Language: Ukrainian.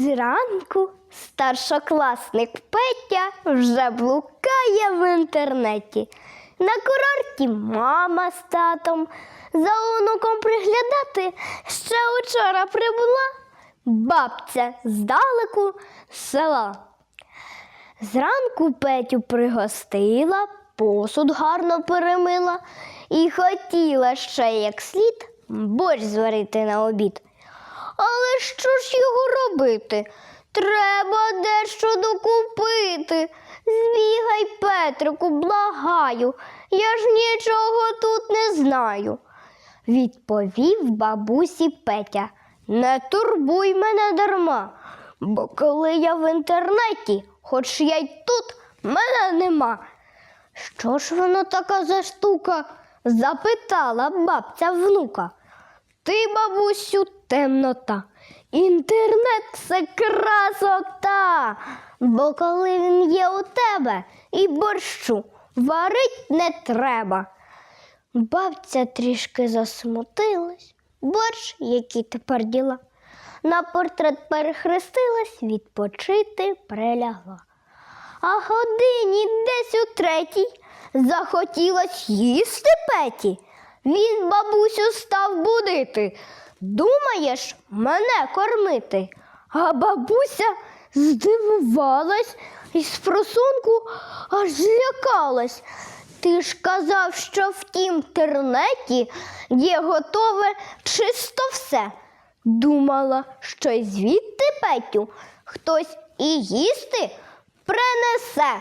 Зранку старшокласник Петя вже блукає в інтернеті. На курорті мама з татом. За онуком приглядати ще учора прибула бабця здалеку з села. Зранку Петю пригостила, посуд гарно перемила і хотіла ще як слід борщ зварити на обід. Але що ж його робити? Треба дещо докупити. Збігай, Петрику, благаю, я ж нічого тут не знаю. Відповів бабусі Петя. Не турбуй мене дарма, бо коли я в інтернеті, хоч я й тут, мене нема. Що ж воно така за штука? запитала бабця внука. Ти, бабусю, темнота. Інтернет це красота. Бо коли він є у тебе і борщу варить не треба. Бабця трішки засмутилась. Борщ, які тепер діла. На портрет перехрестилась, відпочити прилягла. А годині десь у третій захотілось їсти Петі. Він бабусю став будити. Думаєш, мене кормити? А бабуся здивувалась і з просунку аж злякалась. Ти ж казав, що в тім інтернеті є готове чисто все. Думала, що звідти Петю хтось і їсти принесе.